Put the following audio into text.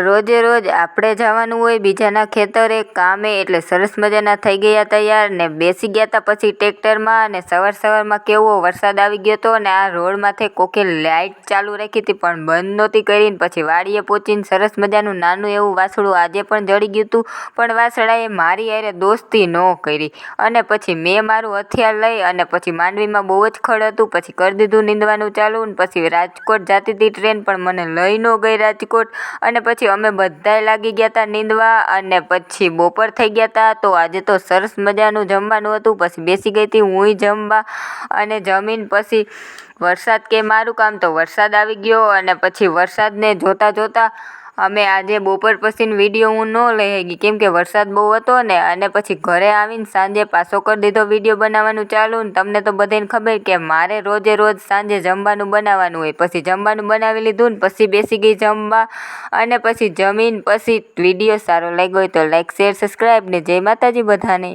રોજે રોજ આપણે જવાનું હોય બીજાના ખેતરે, કામે એટલે સરસ મજાના થઈ ગયા તૈયાર ને બેસી ગયા હતા પછી ટ્રેક્ટરમાં અને સવાર સવારમાં કેવો વરસાદ આવી ગયો હતો અને આ રોડ માથે કોકે લાઇટ ચાલુ રાખી હતી પણ બંધ નહોતી કરીને પછી વાડીએ પહોંચીને સરસ મજાનું નાનું એવું વાસળું આજે પણ જડી ગયું હતું પણ વાસળાએ મારી હારે દોસ્તી ન કરી અને પછી મેં મારું હથિયાર લઈ અને પછી માંડવીમાં બહુ જ ખડ હતું, પછી કરી દીધું નીંદવાનું ચાલુ ને પછી રાજકોટ જતી હતી ટ્રેન પણ મને લઈ ન ગઈ રાજકોટ અને પછી અમે બધાય લાગી ગયા હતા નીંદવા અને પછી બપોર થઈ ગયા હતા તો આજે તો સરસ મજાનું જમવાનું હતું. પછી બેસી ગઈ હતી હુંય જમવા અને જમીન પછી વરસાદ કે મારું કામ તો વરસાદ આવી ગયો અને પછી વરસાદને જોતાં જોતાં અમે આજે બપોર પછીનો વીડિયો હું ન લઈ શકી, કેમ કે વરસાદ બહુ હતો ને, અને પછી ઘરે આવીને સાંજે પાછો કરી દીધો વીડિયો બનાવવાનું ચાલુ ને, તમને તો બધાને ખબર કે મારે રોજે રોજ સાંજે જમવાનું બનાવવાનું હોય. પછી જમવાનું બનાવી લીધું ને, પછી બેસી ગઈ જમવા, અને પછી જમીન, પછી વીડિયો સારો લાગ્યો હોય તો લાઈક શેર સબસ્ક્રાઈબ ને, જય માતાજી બધાને.